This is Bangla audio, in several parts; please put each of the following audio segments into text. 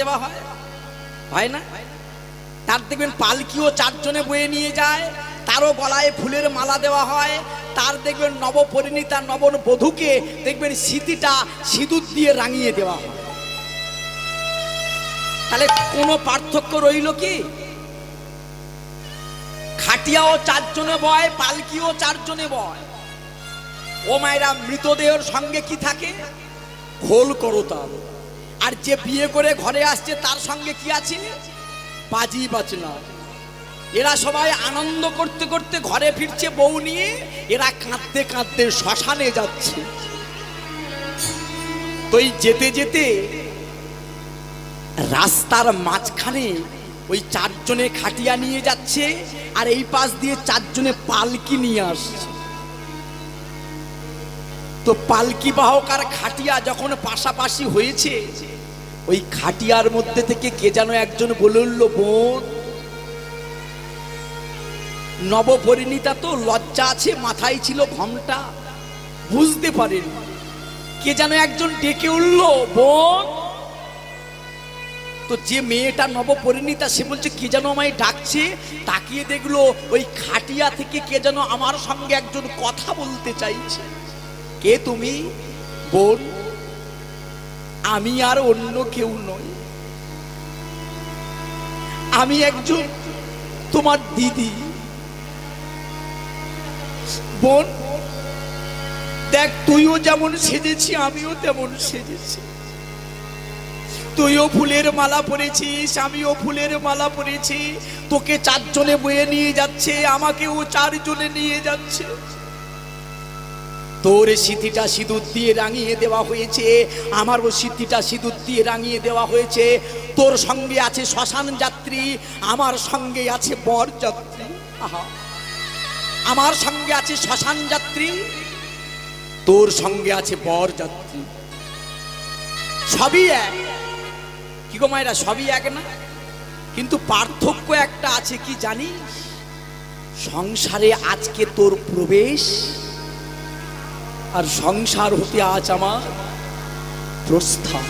দেওয়া হয়? হয় না? তার দেখবেন পালকিও চারজনে বয়ে নিয়ে যায়, তারও গলায় ফুলের মালা দেওয়া হয়, তার দেখবেন নবপরিণীতা নবন বধূকে দেখবেন স্মৃতিটা সিঁদুর দিয়ে রাঙিয়ে দেওয়া হয়। তাহলে কোনো পার্থক্য রইল কি? খাটিয়াও চারজনে বয়, পালকিও চারজনে বয়। ও মায়েরা, মৃতদেহের সঙ্গে কি থাকে? খোল করতাল আর যে বিয়ে করে ঘরে আসছে, তার সঙ্গে কি আছে? বাজি বাজনা। এরা সবাই আনন্দ করতে করতে ঘরে ফিরছে বউ নিয়ে, এরা কাঁদতে কাঁদতে শ্মশানে যাচ্ছে। তো এই যেতে যেতে রাস্তার মাঝখানে ওই চারজনে খাটিয়া নিয়ে যাচ্ছে, আর এই পাশ দিয়ে চারজনে পালকি নিয়ে আসছে। তো পালকি বাহক আর খাটিয়া যখন পাশাপাশি হয়েছে, ওই খাটিয়ার মধ্যে থেকে কে যেন একজন বলে উঠল বোন, নবপরিণীতা তো লজ্জা আছে, মাথায় ছিল ঘমটা বুঝতে পারেনি। কে যেন একজন ডেকে উঠল, বোন, তো যে মেয়েটা নবপরিণীতা, সে বলছে, কে যেন আমায় ডাকছে? তাকিয়ে দেখল, ওই খাটিয়া থেকে কে যেন আমার সঙ্গে একজন কথা বলতে চাইছে। কে তুমি? বোন, আমি আর অন্য কেউ নই। আমি একজন তোমার দিদি। বোন, দেখ, তুইও যেমন সেজেছি, আমিও তেমন সেজেছি। তুইও ফুলের মালা পরেছিস, আমিও ফুলের মালা পরেছি। তোকে চারজনে বয়ে নিয়ে যাচ্ছে, আমাকেও চারজনে নিয়ে যাচ্ছে। তোর স্মৃতিটা সিঁদুর দিয়ে রাঙিয়ে দেওয়া হয়েছে, আমারও স্মৃতিটা সিঁদুর দিয়ে রাঙিয়ে দেওয়া হয়েছে। তোর সঙ্গে আছে শ্মশান যাত্রী, আমার সঙ্গে আছে বর যাত্রী। আহা। আমার সঙ্গে আছে শ্মশান যাত্রী, তোর সঙ্গে আছে বর যাত্রী। সবই এক। কি গো মায়েরা, সবই এক না? কিন্তু পার্থক্য একটা আছে, কি জানিস? সংসারে আজকে তোর প্রবেশ আর সংসার হতে আজ আমার প্রস্থান।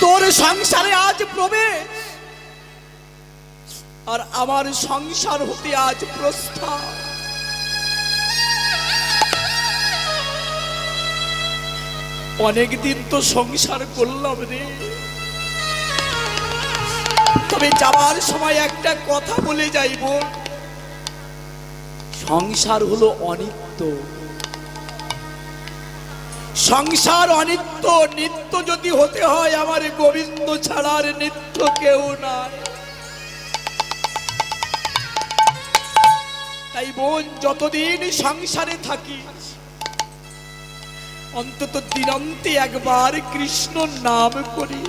তোর সংসারে আজ প্রবেশ, আর আমার সংসার হতে আজ প্রস্থান। অনেকদিন তো সংসার করলাম রে। তবে যাওয়ার সময় একটা কথা বলে যাইব। সংসার হলো অনিত্য। সংসার অনিত্য, নিত্য যদি হতে হয় আমার গোবিন্দ ছাড়ার নিত্য কেউ নাই। তাই বোন, যতদিন সংসারে থাকি, অন্তত দিনন্তে একবার কৃষ্ণ নাম করি।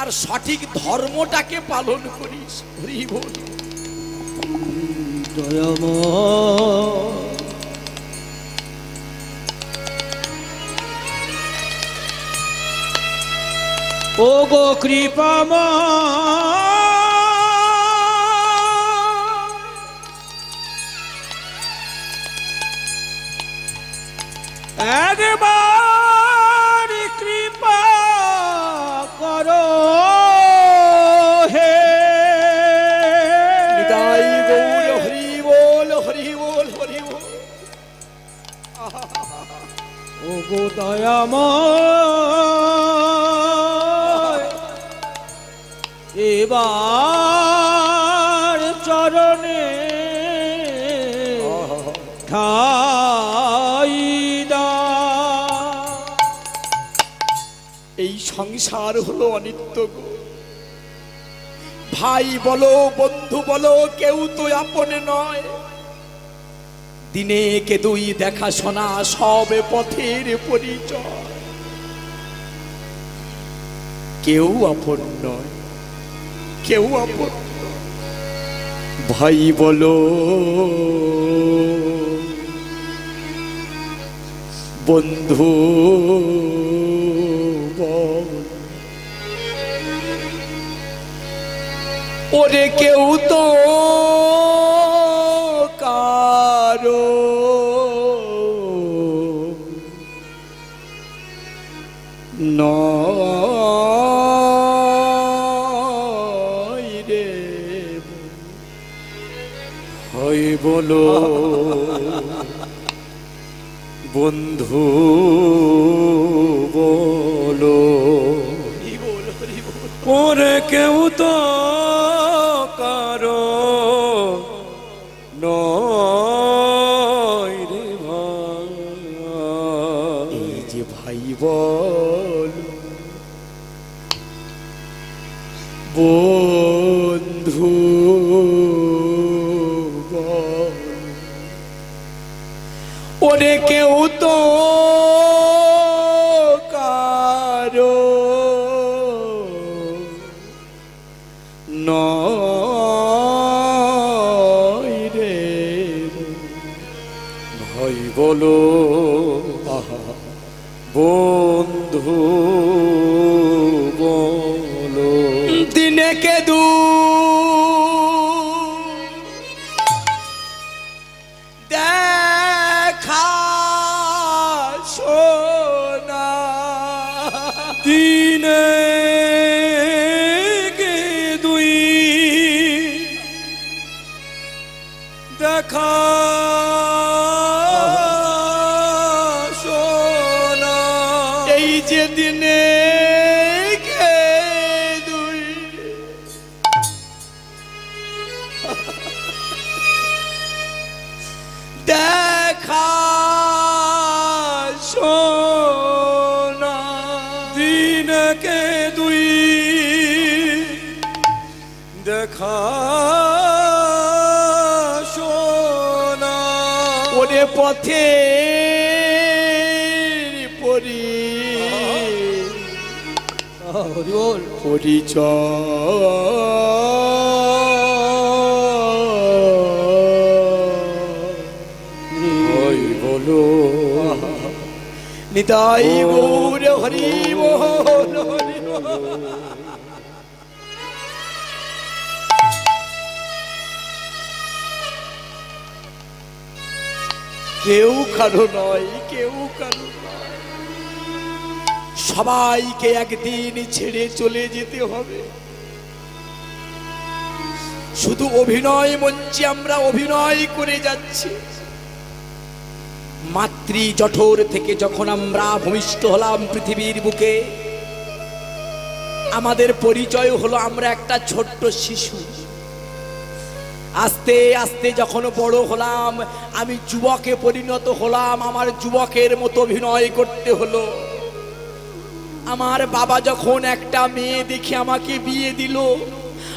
আর সঠিক ধর্মটাকে পালন করিস হরি বল ও গো কৃপাম একবার এবার চরণে। এই সংসার হলো অনিত্য ভাই বলো বন্ধু বলো কেউ তো আপন নয়। দিনে কে দুই দেখা শোনা সব পথের পরিচয়। কেউ আপন নয়, কেউ আপন ভাই বলো, বন্ধু ওরে কেউ তো কারও নয় রে হয় বলো বন্ধু বল। ওরে কেউ তো পথে পরি। পরিচয়। বলো নিতাই গৌর কেউ কারও নয়, কেউ কারও সবাইকে একদিন ছেড়ে চলে যেতে হবে। শুধু অভিনয় মঞ্চে আমরা অভিনয় করে যাচ্ছি। মাতৃ জঠর থেকে যখন আমরা ভূমিষ্ঠ হলাম পৃথিবীর বুকে, আমাদের পরিচয় হলো আমরা একটা ছোট্ট শিশু। আস্তে আস্তে যখন বড় হলাম, আমি যুবকে পরিণত হলাম, আমার যুবকের মতো অভিনয় করতে হলো। আমার বাবা যখন একটা মেয়ে দেখে আমাকে বিয়ে দিল,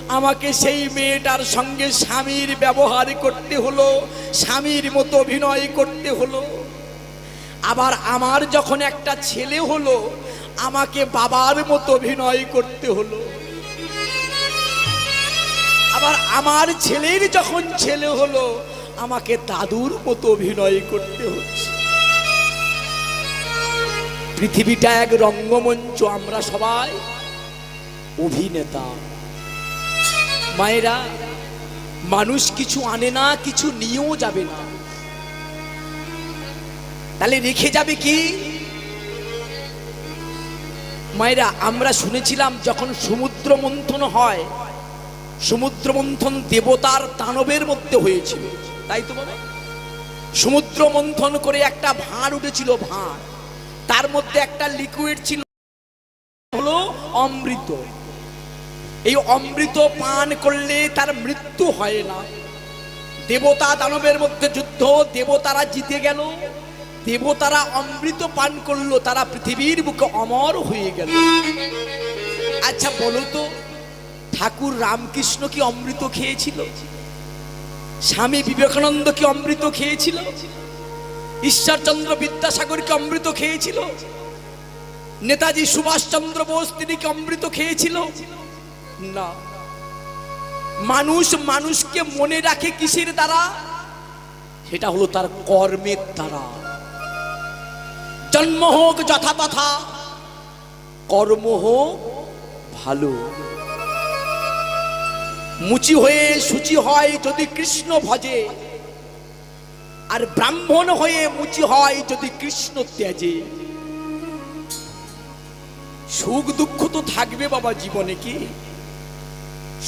আমাকে সেই মেয়েটার সঙ্গে স্বামীর ব্যবহার করতে হলো, স্বামীর মতো অভিনয় করতে হলো। আবার আমার যখন একটা ছেলে হলো, আমাকে বাবার মতো অভিনয় করতে হলো। আবার আমার ছেলের যখন ছেলে হলো, আমাকে দাদুর মতো অভিনয় করতে হচ্ছে। পৃথিবীটা এক রঙ্গমঞ্চ, আমরা সবাই অভিনেতা। মায়েরা, মানুষ কিছু আনে না, কিছু নিয়েও যাবে না। তাহলে রেখে যাবে কি? মায়েরা, আমরা শুনেছিলাম যখন সমুদ্র মন্থন হয় সমুদ্র মন্থন দেবতার দানবের মধ্যে হয়েছিল। তাই তো বাবা সমুদ্র মন্থন করে একটা ভাঁড় উঠেছিল ভাঁড়। তার মধ্যে একটা লিকুইড ছিল, হলো অমৃত। এই অমৃত পান করলে তার মৃত্যু হয় না। দেবতা দানবের মধ্যে যুদ্ধ, দেবতারা জিতে গেল। দেবতারা অমৃত পান করল, তারা পৃথিবীর বুকে অমর হয়ে গেল। আচ্ছা বলো তো ঠাকুর রামকৃষ্ণ কি অমৃত খেয়েছিল? স্বামী বিবেকানন্দ কি অমৃত খেয়েছিল? ঈশ্বরচন্দ্র বিদ্যাসাগর কি অমৃত খেয়েছিল? নেতাজি সুভাষচন্দ্র বোস তিনি কি অমৃত খেয়েছিল? না। মানুষ মানুষকে মনে রাখে কিসের দ্বারা? সেটা হলো তার কর্মের দ্বারা। জন্ম হোক যথা তথা কর্ম হোক ভালো। মুচি হয়ে সুচি হয় যদি কৃষ্ণ ভজে। আর ব্রাহ্মণ হয়ে মুচি হয় যদি কৃষ্ণ ত্যাজে। সুখ দুঃখ তো থাকবে বাবা জীবনে কি?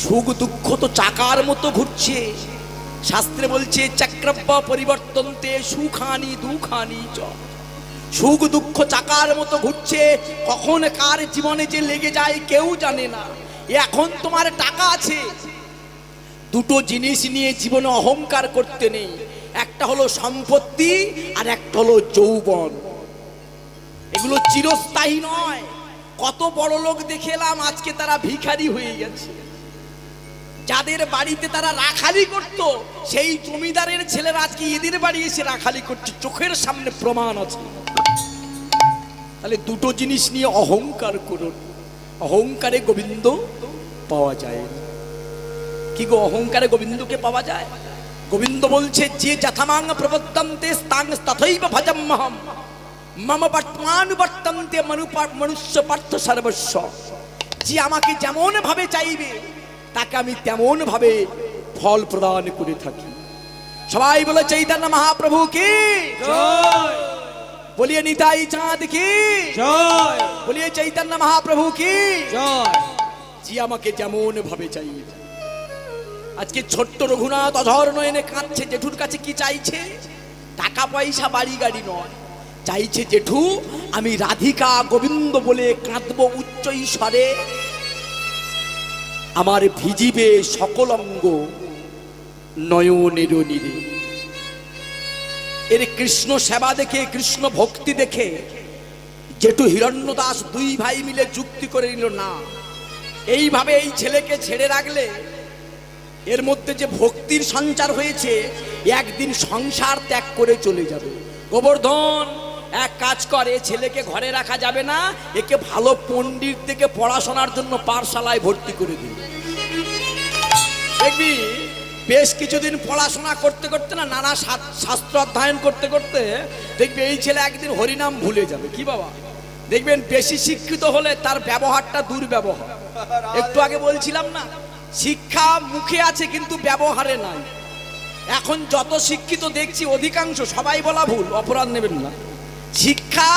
সুখ দুঃখ তো চাকার মতো ঘুরছে। শাস্ত্রে বলছে চক্রব্য পরিবর্তনতে সুখানি দুখানি চ। সুখ দুঃখ চাকার মতো ঘুরছে, কখন কার জীবনে যে লেগে যায় কেউ জানে না। এখন তোমার টাকা আছে দুটো জিনিস নিয়ে জীবনে অহংকার করতে নেই। একটা হলো সম্পত্তি আর একটা হলো যৌবন। এগুলো চিরস্থায়ী নয়। কত বড় লোক দেখে এলাম, আজকে তারা ভিখারি হয়ে গেছে। যাদের বাড়িতে তারা রাখালি করত, সেই জমিদারের ছেলেরা আজকে এদের বাড়ি এসে রাখালি করছে। চোখের সামনে প্রমাণ আছে। তাহলে দুটো জিনিস নিয়ে অহংকার করুন। অহংকারে গোবিন্দ পাওয়া যায় না। কি গো অহংকারে গোবিন্দকে পাওয়া যায়? গোবিন্দ বলছে যে যথামাং প্রবর্তন্তে স্তাং তথৈব ভজম্মহম মম বর্তমান বর্তন্তে মনুপা- মনুষ্য পার্থ সর্বস্ব। যে আমাকে যেমন ভাবে চাইবে তাকে আমি তেমন ভাবে ফল প্রদান করে থাকি। সবাই বলে চৈতন্য মহাপ্রভু কি? জয়। বলিয়ে নিতাই চাঁদ কি? বলিয়ে চৈতন্য মহাপ্রভু কি? যে আমাকে যেমন ভাবে চাইবে। আজকে ছোট্ট রঘুনাথ অধর নয়নে কাঁদছে, জেঠুর কাছে কি চাইছে? টাকা পয়সা, বাড়ি গাড়ি নয়। চাইছে জেঠু, আমি রাধিকা গোবিন্দ বলে কাঁদবো উচ্চ স্বরে। আমার ভিজিবে সকল অঙ্গ নয়নের নীরে। এর কৃষ্ণ সেবা দেখে, কৃষ্ণ ভক্তি দেখে, জেঠু হিরণ্য দাস দুই ভাই মিলে যুক্তি করে নিল, না, এইভাবে এই ছেলেকে ছেড়ে রাখলে এর মধ্যে যে ভক্তির সঞ্চার হয়েছে, একদিন সংসার ত্যাগ করে চলে যাবে। গোবর্ধন, এক কাজ করে ছেলেকে ঘরে রাখা যাবে না, একে ভালো পণ্ডিত থেকে পড়াশোনার জন্য পাঠশালায় ভর্তি করে দিন দেখবি, বেশ কিছুদিন পড়াশোনা করতে করতে না, নানা শাস্ত্র অধ্যয়ন করতে করতে দেখবি এই ছেলে একদিন হরিনাম ভুলে যাবে। কি বাবা? দেখবেন বেশি শিক্ষিত হলে তার ব্যবহারটা দুর্ব্যবহার। একটু আগে বলছিলাম না শিক্ষা মুখে আছে কিন্তু ব্যবহারে নাই। এখন যত শিক্ষিত দেখছি অধিকাংশ সবাই বলা ভুল অপরাধ নেবেন না। শিক্ষা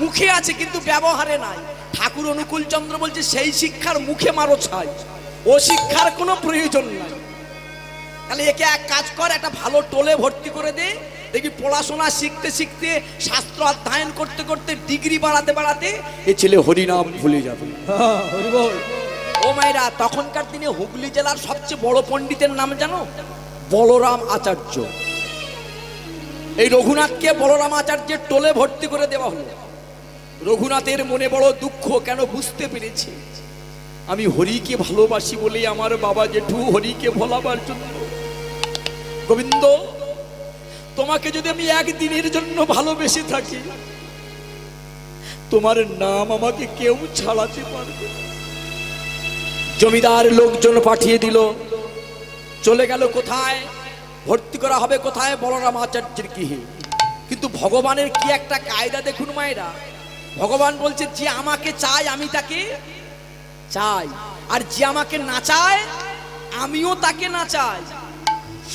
মুখে আছে কিন্তু ব্যবহারে নাই। ঠাকুর অনুকূল চন্দ্র বলছে সেই শিক্ষার মুখে মারো ছাই। ও শিক্ষার কোনো প্রয়োজন নাই। তাহলে একে এক কাজ কর একটা ভালো টোলে ভর্তি করে দে। দেখি পড়াশোনা শিখতে শিখতে শাস্ত্র অধ্যয়ন করতে করতে ডিগ্রি বাড়াতে বাড়াতে এ ছেলে হরিনাম ভুলে যাবে। হ্যাঁ, হরি বল ও মায়েরা, তখনকার দিনে হুগলি জেলার সবচেয়ে বড় পণ্ডিতের নাম জানো? বলরাম আচার্য। এই রঘুনাথকে বলরাম আচার্যের টোলে ভর্তি করে দেওয়া হলো। রঘুনাথের মনে বড় দুঃখ কেন বুঝতে পেরেছে? আমি হরিকে ভালোবাসি বলে আমার বাবা জেঠু হরিকে ভোলাবার জন্য। গোবিন্দ, তোমাকে যদি আমি একদিনের জন্য ভালোবেসে থাকি, তোমার নাম আমাকে কেউ ছাড়াতে পারবে না। জমিদার লোকজন পাঠিয়ে দিল। চলে গেল কোথায়? ভর্তি করা হবে কোথায়? বলরাম আচার্যের গৃহে। কিন্তু ভগবানের কি একটা কায়দা দেখুন মায়েরা? ভগবান বলছে, যে আমাকে চায়, আমি তাকে চাই। আর যে আমাকে নাচায় আমিও তাকে নাচাই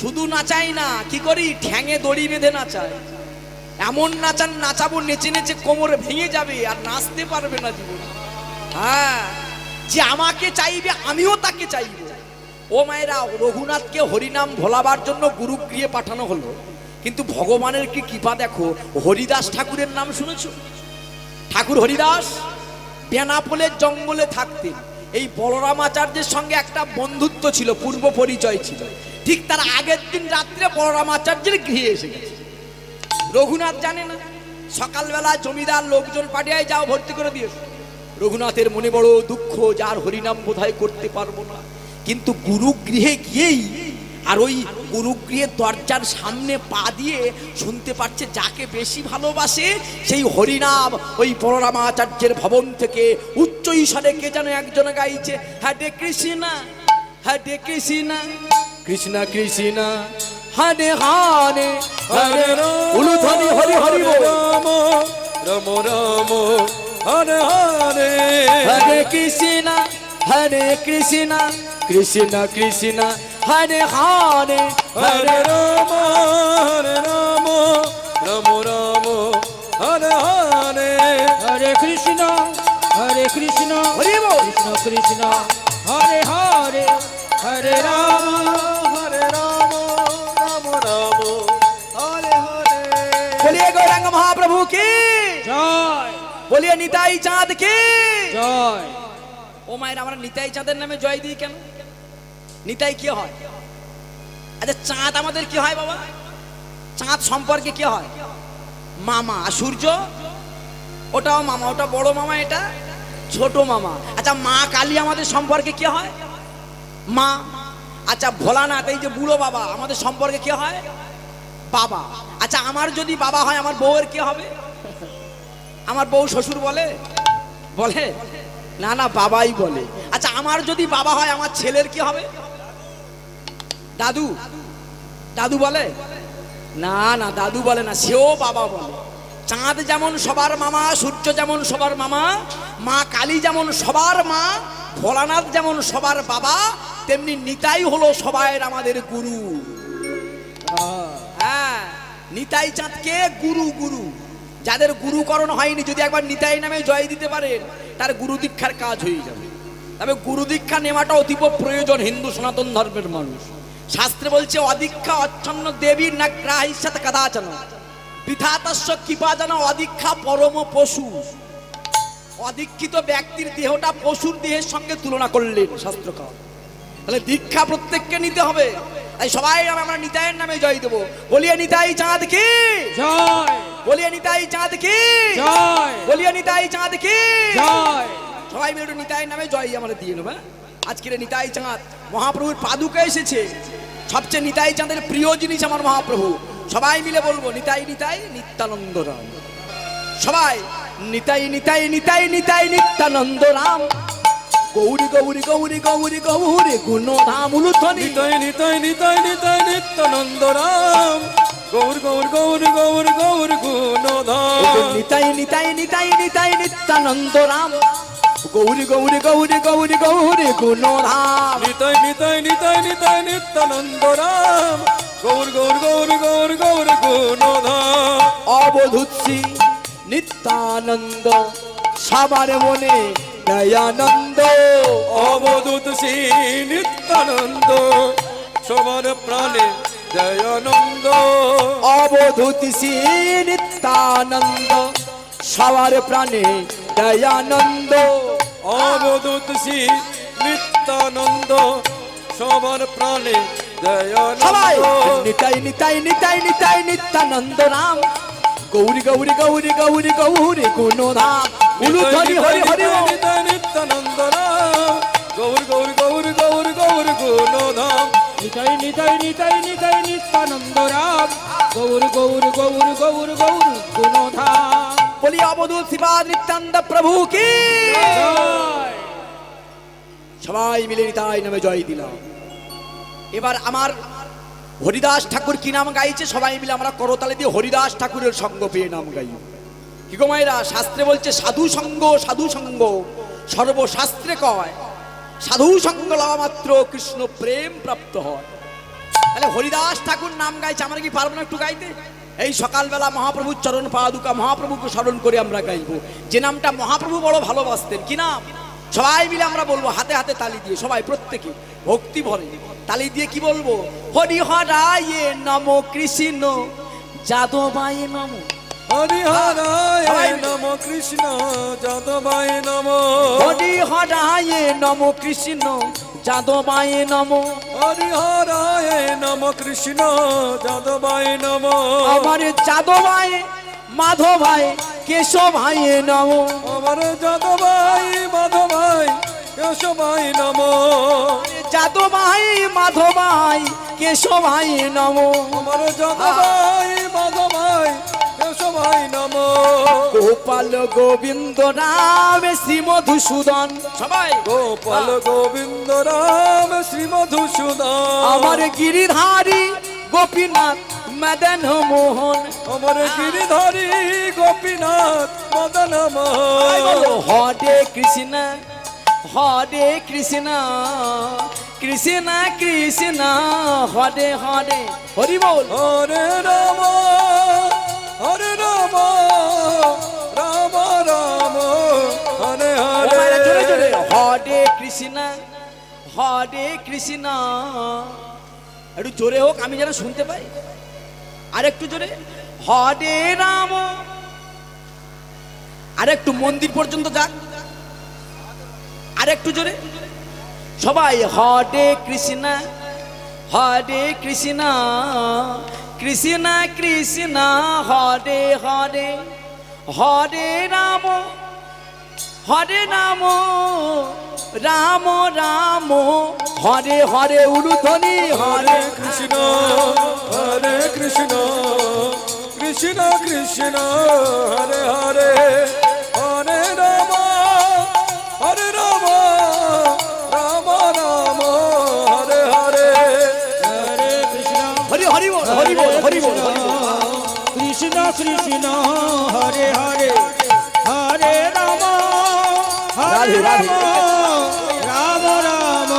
শুধু নাচাই না, কি করি? ঠ্যাঙে দড়ি বেঁধে নাচাই এমন নাচান নাচাবো, নেচে নেচে কোমরে ভেঙে যাবে, আর নাচতে পারবে না জীবন। হ্যাঁ। যে আমাকে চাইবে, আমিও তাকে চাইব। ও মায়েরা, রঘুনাথকে হরিনাম ভোলাবার জন্য গুরুগৃহে পাঠানো হলো। কিন্তু ভগবানের কি কৃপা দেখো? হরিদাস ঠাকুরের নাম শুনেছো? ঠাকুর হরিদাস, বেনাপোলের জঙ্গলে থাকতেন। এই বলরাম আচার্যের সঙ্গে একটা বন্ধুত্ব ছিল, পূর্ব পরিচয় ছিল। ঠিক তার আগের দিন রাত্রে বলরাম আচার্যের গৃহে এসে গেছে। রঘুনাথ জানে না? সকালবেলা জমিদার লোকজন পাঠিয়ে যাও, ভর্তি করে দিয়েছ। রঘুনাথের মনে বড় দুঃখ যার হরিনাম বোধহয় করতে পারব না। কিন্তু গুরুগৃহে গিয়েই আর ওই গুরুগৃহের দরজার সামনে পা দিয়ে শুনতে পাচ্ছে যাকে বেশি ভালোবাসে সেই হরিনাম ওই বলরামাচার্যের ভবন থেকে। উচ্চ ঈশ্বরে কে যেন একজন গাইছে হ্যাঁ ডে কৃষ্ণা হ্যাঁ ডে কৃষ্ণা কৃষ্ণ কৃষ্ণ হরে হরে হরে উলুধ্বনি হরি হরি রাম রাম হরে হরে। হরে কৃষ্ণ হরে কৃষ্ণ কৃষ্ণ কৃষ্ণ হরে হরে হরে রাম হরে রাম রাম রাম হরে হরে। হরে কৃষ্ণ হরে কৃষ্ণ হরি কৃষ্ণ কৃষ্ণ হরে হরে। হরে রাম হরে রাম রাম রাম হরে হরে। বলিয়ে গৌরাঙ্গ মহাপ্রভু কি বলিয়ে নিতাই চাঁদ কি? জয়। ও মায়ের আমরা নিতাই চাঁদের নামে জয় দিই কেন? নিতাই কি হয়? আচ্ছা চাঁদ আমাদের কি হয় বাবা? চাঁদ সম্পর্কে কি হয়? মামা। সূর্য? ওটাও মামা। ওটা বড় মামা এটা? ছোট মামা। আচ্ছা মা কালী আমাদের সম্পর্কে কি হয়? মা। আচ্ছা ভোলানাথ এই যে বুড়ো বাবা আমাদের সম্পর্কে কি হয়? বাবা। আচ্ছা আমার যদি বাবা হয় আমার বউয়ের কি হবে? আমার বউ শ্বশুর বলে? বলে? না না, বাবাই বলে। আচ্ছা আমার যদি বাবা হয়, আমার ছেলের কি হবে? দাদু? দাদু বলে? না না, দাদু বলে না, সেও বাবা বলে। চাঁদ যেমন সবার মামা, সূর্য যেমন সবার মামা, মা কালী যেমন সবার মা, ভোলানাথ যেমন সবার বাবা, তেমনি নিতাই হলো সবাইয়ের আমাদের গুরু। হ্যাঁ নিতাই চাঁদকে গুরু গুরু। যাদের গুরুকরণ হয়নি, যদি একবার নিতাই নামে জয় দিতে পারেন তার গুরু দীক্ষার কাজ হয়ে যাবে। তবে গুরু দীক্ষা নেওয়াটা অতীব প্রয়োজন হিন্দু সনাতন ধর্মের মানুষ। শাস্ত্রে বলছে, অদীক্ষা অচ্ছন্ন দেবীর না গ্রাহিসাত কদাচন। বিধাতস্য কৃপা যেন অদীক্ষা পরম পশু। অদীক্ষিত ব্যক্তির দেহটা পশুর দেহের সঙ্গে তুলনা করলেন শাস্ত্রকার। তাহলে দীক্ষা প্রত্যেককে নিতে হবে। তাই সবাই আমরা নিতাইয়ের নামে জয় দেবো। বলিয়ে নিতাই চাঁদ কি? জয়! বলিয়ে নিতাই চাঁদ কি জয় বলিয়ে নিতাই চাঁদ কি জয় সবাই মিলে নিতাইয়ের নামে জয় আমরা দিয়ে নেব হ্যাঁ? আজকের নিতাই চাঁদ মহাপ্রভুর পাদুকা এসেছে সবচেয়ে নিতাই চাঁদের প্রিয় জিনিস আমার মহাপ্রভু সবাই মিলে বলব নিতাই নিতাই নিত্যানন্দ রাম সবাই নিতাই নিতাই নিতাই নিতাই নিত্যানন্দ রাম গৌরী গৌরী গৌরী গৌরী গৌরী গুণ উলুধ্বনি নিতাই নিতাই নিতাই নিতাই নিত্যানন্দ রাম গৌর গৌর গৌর গৌর গৌর গুণধাম নিতাই নিতাই নিতাই নিতাই নিত্যানন্দ রাম। গৌরী গৌরী গৌরী গৌরী গৌরী গুণ ধাম নিতাই নিতাই নিতাই নিতাই নিত্যানন্দ রাম। গৌর গৌর গৌর গৌর গৌর গুণধাম অবধুৎসি নিত্যানন্দ সবার মনে দয়ানন্দ। অবধূত শ্রী নিত্যানন্দ সবার প্রাণে দয়ানন্দ অবধূতি নিত্যানন্দ সবার প্রাণে দয়ানন্দ। অবধূত শ্রী নিত্যানন্দ সবার প্রাণে সবাই নিতাই নিতাই নিতাই নিতাই নিত্যানন্দ রাম গৌরী গৌরী গৌরী গৌরী গৌরী গুণধাম উলুধ্বনি হরি হরি বল। নিতাই নিত্যানন্দ রাম গৌর নিতাই নিতাই নিতাই নিতাই নিত্যানন্দ রাম গৌর গৌর গৌর গৌর গৌর গুণধাম বলি অবধূত শিবা নিত্যানন্দ প্রভু কি? সবাই মিলে নিতাই নামে জয় দিলাম। এবার আমার হরিদাস ঠাকুর কি নাম গাইছে? সবাই মিলে আমরা করতালে দিয়ে হরিদাস ঠাকুরের সঙ্গ পেয়ে নাম গাই। কি গো মায়েরা? শাস্ত্রে বলছে সাধু সঙ্গ সাধু সঙ্গ সর্বশাস্ত্রে কয় সাধু সঙ্গ মাত্র কৃষ্ণ প্রেম প্রাপ্ত হয়। তাহলে হরিদাস ঠাকুর নাম গাইছে, আমরা কি পারব না একটু গাইতে? এই সকালবেলা মহাপ্রভুর চরণ পাদুকা মহাপ্রভুকে স্মরণ করে আমরা গাইবো। যে নামটা মহাপ্রভু বড় ভালোবাসতেন, কি নাম? সবাই মিলে আমরা বলব, হাতে হাতে তালি দিয়ে, সবাই প্রত্যেকে, ভক্তি ভরে। তালি দিয়ে কি বলব? হরি হরায়ে নম কৃষ্ণ, যাদবায়ে নম। হরিহরায় নম কৃষ্ণ যাদবায় নম। হরি নম কৃষ্ণ যাদবায়ে নম। হরিহরায় নম কৃষ্ণ যাদবায় নম। আমার যাদবায়ে মাধবায় কেশবায়ে নম। আমার যাদবাই মাধবাই কেশবাই নম। যাদবাই মাধবাই কেশবাই নম। আমার যাদবাই মাধবাই কেশবাই নম। গোপাল গোবিন্দ রাম শ্রী মধুসূদন। সবাই। গোপাল গোবিন্দ রাম শ্রী মধুসূদন। আমার গিরিধারী গোপীনাথ মদন মোহন। আমার গিরিধারী গোপীনাথ মদন মোহন। হরে কৃষ্ণ হরে কৃষ্ণ কৃষ্ণ কৃষ্ণ হরে হরে। হরি বল। হরে রাম। হরে রাম রাম রাম, হরে হরে। হরে কৃষ্ণ হরে কৃষ্ণ। একটু জোরে হোক, আমি যেন শুনতে পাই। আর একটু জোরে। হরে রাম। আর একটু মন্দির পর্যন্ত যাক। আর একটু জোরে। সবাই হরে কৃষ্ণ হরে কৃষ্ণ। কৃষ্ণ কৃষ্ণ হরে হরে হরে রাম হরে রাম রাম রাম, হরে হরে উলুধ্বনি, হরে কৃষ্ণ হরে কৃষ্ণ কৃষ্ণ কৃষ্ণ, হরে হরে। কৃষ্ণ হরে হরে হরে রাম হরে। রাম রাম রাম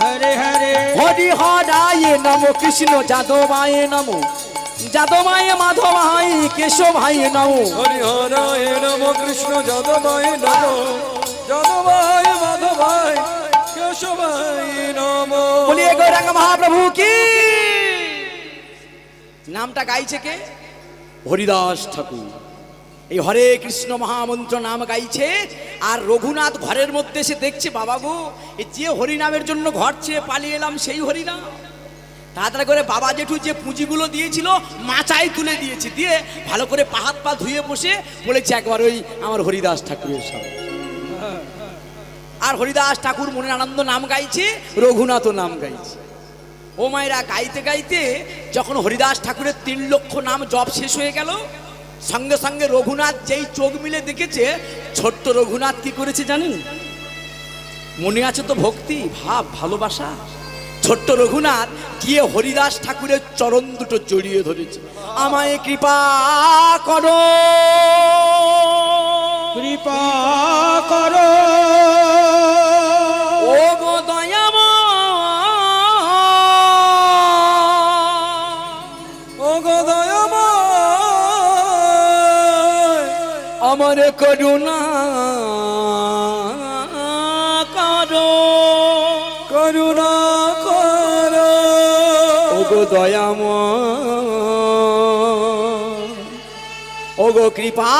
হরে হরে। হরি হরায় নম কৃষ্ণ যাদবায় নম। যাদবায় মাধবায় কেশবায় নম। হরি হরায় নম কৃষ্ণ যাদবায় নম। যাদবায় মাধবায় কেশবায় নম। বলিয়ে গৌরাঙ্গ মহাপ্রভু কি? নামটা গাইছে কে? হরিদাস ঠাকুর। এই হরে কৃষ্ণ মহামন্ত্র নাম গাইছে, আর রঘুনাথ ঘরের মধ্যে এসে দেখছে, বাবা গো এই যে হরিনামের জন্য ঘর ছেড়ে পালিয়ে এলাম, সেই হরিনাম। তাড়াতাড়ি করে বাবা জেঠু যে পুঁজিগুলো দিয়েছিল মাচায় তুলে দিয়েছে, দিয়ে ভালো করে পাহাত পা ধুয়ে বসে বলেছে, একবার ওই আমার হরিদাস ঠাকুরের সঙ্গে। আর হরিদাস ঠাকুর মনের আনন্দ নাম গাইছে, রঘুনাথও নাম গাইছে। ও মায়েরা গাইতে গাইতে যখন হরিদাস ঠাকুরের তিন লক্ষ নাম জপ শেষ হয়ে গেল, সঙ্গে সঙ্গে রঘুনাথ যেই চোখ মিলে দেখেছে, ছোট্ট রঘুনাথ কি করেছে জানেন? মনে আছে তো ভক্তি, ভাব, ভালোবাসা? ছোট্ট রঘুনাথ গিয়ে হরিদাস ঠাকুরের চরণ দুটো জড়িয়ে ধরেছে। আমায় কৃপা করো। কৃপা করো। করুণা করো। করুণা করো। ও গো দয়াম। ও গো কৃপা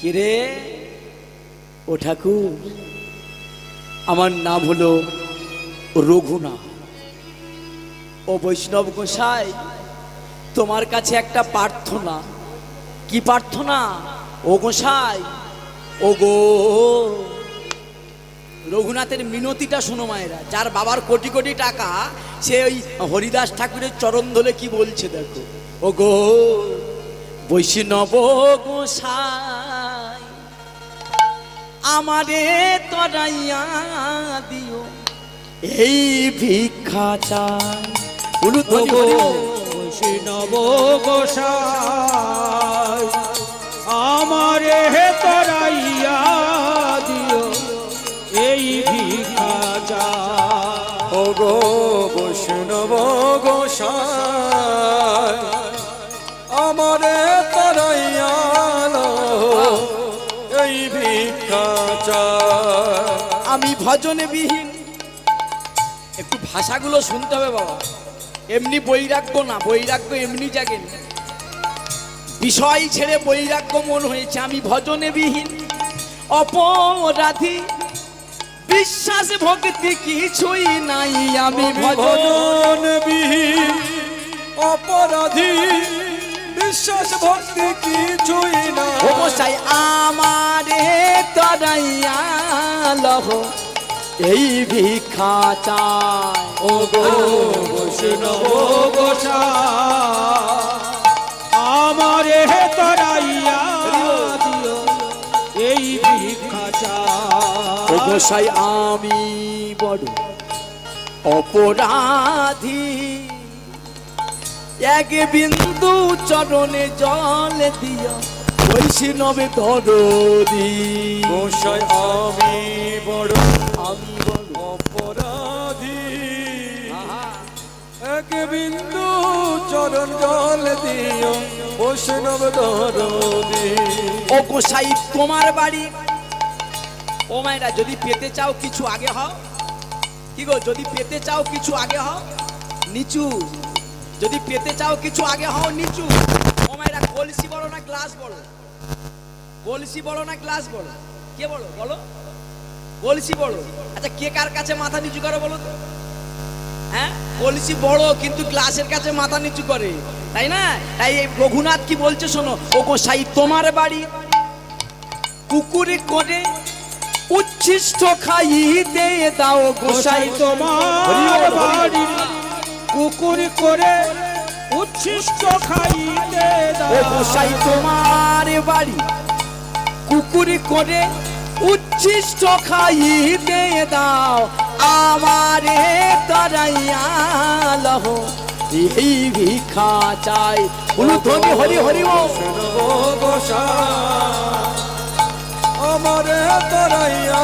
কিরে ও ঠাকুর আমার নাম হলো রঘুনা ও বৈষ্ণব গোসাই, তোমার কাছে একটা প্রার্থনা। কি প্রার্থনা? ও গোসাই ও গো রঘুনাথের মিনতিটা শোনো মায়েরা, যার বাবার কোটি কোটি টাকা, সে ওই হরিদাস ঠাকুরের চরণ ধরে কি বলছে দেখো। ও গো বৈষ্ণব গোসাই, আমারে তরাইয়া দিও। এই ভিক্ষা উলুধ্বনি বৈষ্ণব গোসাই আমারে হে তরাইয়া দিও। এই ভিক্ষা চা ও গো বৈষ্ণব গোসাই আমারে তারাইয়ালো এই ভিক্ষা চাই। আমি ভজনে বিহীন একটু ভাষাগুলো শুনতে হবে বাবা। এমনি বৈরাগ্য না বৈরাগ্য এমনি জাগেন বিষয় ছেড়ে বৈরাগ্য মন হয়েছে আমি ভজনে বিহীন অপরাধী। বিশ্বাস ভক্তি কিছুই নাই আমি ভজন বিহীন অপরাধী। বিশ্বাস ভক্তি কিছুই না অবশ্যই আমারে তরাইয়া লহ। এই ভিক্ষা চায় ও গো বৈষ্ণব গোসাই আমারে হে তরাইয়া দিও এই ভিক্ষা চা ও গোসাই আমি বড় অপরাধী। এক বিন্দু চরণে জল দিয়া বৈষ্ণবে দরদি গোসাই আমি বড় বড় অপরাধী। এক বিন্দু চর চরণ জল দিও বৈষ্ণব দরদি ও গোসাই তোমার বাড়ি? ও মায়েরা যদি পেতে চাও কিছু আগে হও। কি গো যদি পেতে চাও কিছু আগে হও। নিচু। যদি পেতে চাও কিছু আগে হও নিচু। ও মায়েরা কলসি বড় না গ্লাস বড়? কলসি বড় না গ্লাস বড় কে বলো বলো? কলসি বড় আচ্ছা কে কার কাছে মাথা নিচু করে বলো তো? হ্যাঁ? কলসি বড় কিন্তু গ্লাসের কাছে মাথা নিচু করে। তাই না? তাই এই রঘুনাথ কি বলছে শোনো ও গোসাই তোমার বাড়ি কুকুরে করে উচ্ছিষ্ট খাইতে দাও গোসাই তোমার বাড়ি কুকুর করে উচ্ছিষ্ট খাইতে দাও গোসাই তোমার বাড়ি কুকুরি করে উচ্ছিষ্ট খাইতে দাও। আমারে তারাইয়া লহ। এই ভিক্ষা চাই। বলু ধ্বনি হরি হরি ও আমারে তরাইয়া